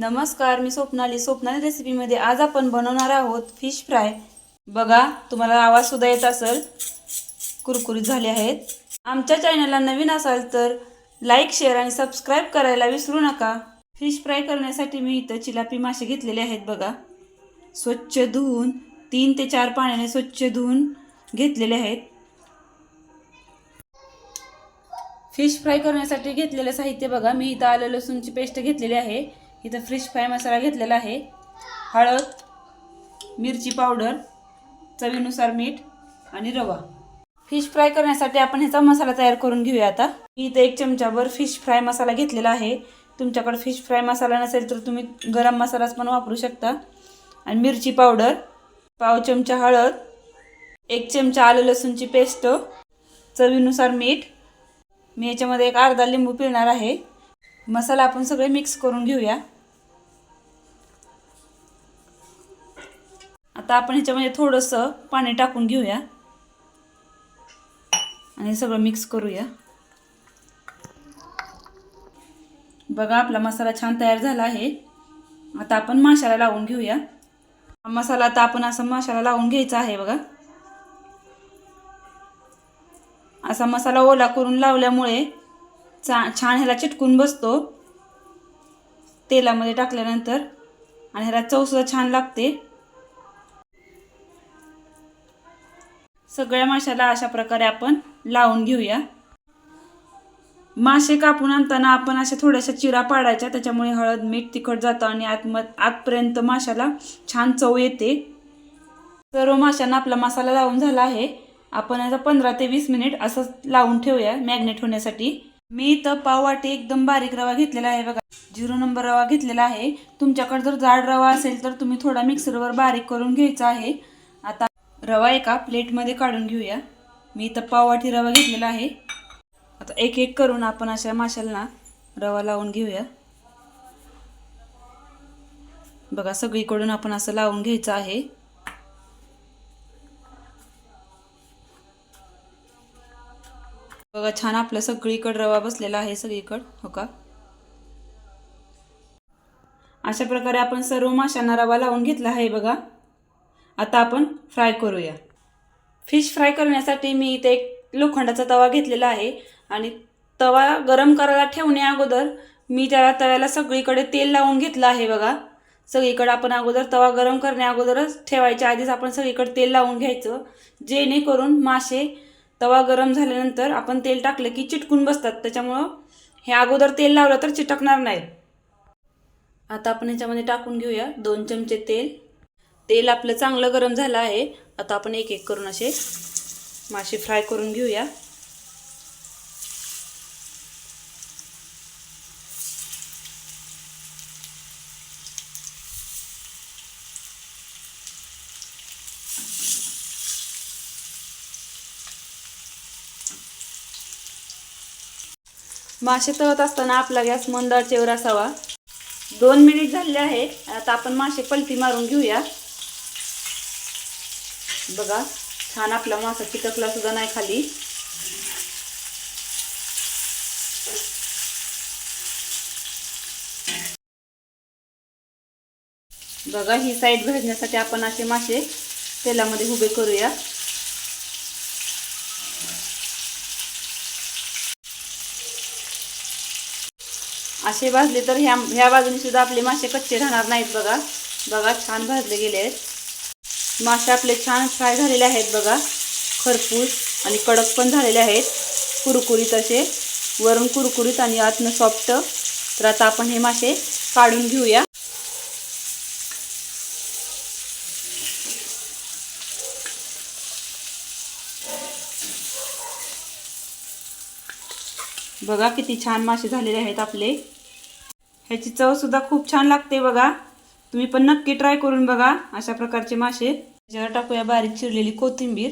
नमस्कार मी स्वप्नाली. स्वप्नाली रेसिपीमध्ये आज आपण बनवणार आहोत फिश फ्राय बघा तुम्हाला आवाजसुद्धा येत असेल. कुरकुरीत झाले आहेत. आमच्या चॅनलला नवीन असाल तर लाईक शेअर आणि सबस्क्राईब करायला विसरू नका. फिश फ्राय करण्यासाठी मी इथं चिलापी मासे घेतलेले आहेत बघा. स्वच्छ धुवून तीन ते चार पाण्याने स्वच्छ धुवून घेतलेले आहेत. फिश फ्राय करण्यासाठी घेतलेलं साहित्य बघा. मी इथं आलं लसूणची पेस्ट घेतलेली आहे. इथं फिश फ्राय मसाला घेतलेला आहे. हळद मिरची पावडर चवीनुसार मीठ आणि रवा. फिश फ्राय करण्यासाठी आपण ह्याचा मसाला तयार करून घेऊया आता. मी इथं एक चमचाभर फिश फ्राय मसाला घेतलेला आहे. तुमच्याकडे फिश फ्राय मसाला नसेल तर तुम्ही गरम मसालाच पण वापरू शकता. आणि मिरची पावडर पाव चमचा हळद एक चमचा आलं लसूणची पेस्ट चवीनुसार मीठ. मी याच्यामध्ये एक अर्धा लिंबू पिळणार आहे. मसाला आपण सगळे मिक्स करून घेऊया. आता आपण ह्याच्यामध्ये थोडंसं पाणी टाकून घेऊया. आणि सगळं मिक्स करूया. बघा आपला मसाला छान तयार झाला आहे. आता आपण माशाला लावून घेऊया. मसाला आता आपण असा माशाला लावून घ्यायचा आहे बघा. असा मसाला ओला करून लावल्यामुळे चा छान ह्याला चिटकून बसतो. तेलामध्ये टाकल्यानंतर. आणि ह्याला चवसुद्धा छान लागते. सगळ्या माशाला अशा प्रकारे आपण लावून घेऊया. मासे कापून आणताना आपण अशा थोड्याशा चिरा पाडायच्या त्याच्यामुळे हळद मीठ तिखट जातं आणि आतम आतपर्यंत माशाला छान चव येते. सर्व माशांना आपला मसाला लावून झाला आहे. आपण आता पंधरा ते वीस मिनिट असं लावून ठेवूया मॅग्नेट होण्यासाठी. मी इथं पाववाटी एकदम बारीक रवा घेतलेला आहे बघा. झिरो नंबर रवा घेतलेला आहे. तुमच्याकडे जर जाड रवा असेल तर तुम्ही थोडा मिक्सरवर बारीक करून घ्यायचा आहे. आता रवा एका प्लेटमध्ये काढून घेऊया. मी इथं पाववाटी रवा घेतलेला आहे. आता एक एक करून आपण अशा माशांना रवा लावून घेऊया. बघा सगळीकडून आपण असं लावून घ्यायचं आहे. बघा छान आपलं सगळीकडं रवा बसलेला आहे सगळीकडं हो का? अशा प्रकारे आपण सर्व माशांना रवा लावून घेतला आहे बघा. आता आपण फ्राय करूया. फिश फ्राय करण्यासाठी मी इथे एक लोखंडाचा तवा घेतलेला आहे आणि तवा गरम करायला ठेवण्या अगोदर मी त्याला तव्याला सगळीकडे तेल लावून घेतलं आहे बघा. सगळीकडे आपण अगोदर तवा गरम करण्या अगोदरच ठेवायच्या आधीच आपण सगळीकडे तेल लावून घ्यायचं. जेणेकरून मासे तवा गरम झाल्यानंतर आपण तेल टाकलं की चिटकून बसतात. त्याच्यामुळं हे अगोदर तेल लावलं तर चिटकणार नाहीत. आता आपण याच्यामध्ये टाकून घेऊया दोन चमचे तेल. तेल आपलं चांगलं गरम झालं आहे. आता आपण एक एक करून असे मासे फ्राय करून घेऊया. मासे तळत असताना आपला गॅस मंद चेवर असावा. दोन मिनिट झाले आहे आता आपण मासे पलटी मारून घेऊया. बघा छान आपला मासा चिटकला सुद्धा नाही खाली. बघा ही साईड भाजण्यासाठी आपण असे मासे तेलामध्ये उभे करूया. असे भाजले तर ह्या ह्या बाजूने सुद्धा आपले मासे कच्चे राहणार नाहीत बघा. बघा छान भाजले गेले आहेत. मासे आपले छान फ्राय झालेले आहेत बघा. खरपूस आणि कडक पण झालेले आहेत. कुरकुरीत असे. वरून कुरकुरीत आणि आतनं सॉफ्ट तर आता आपण हे मासे काढून घेऊया. बघा किती छान मासे झालेले आहेत आपले. ह्याची चव सुद्धा खूप छान लागते बघा. तुम्ही पण नक्की ट्राय करून बघा अशा प्रकारचे मासे. त्याच्यावर टाकूया बारीक चिरलेली कोथिंबीर.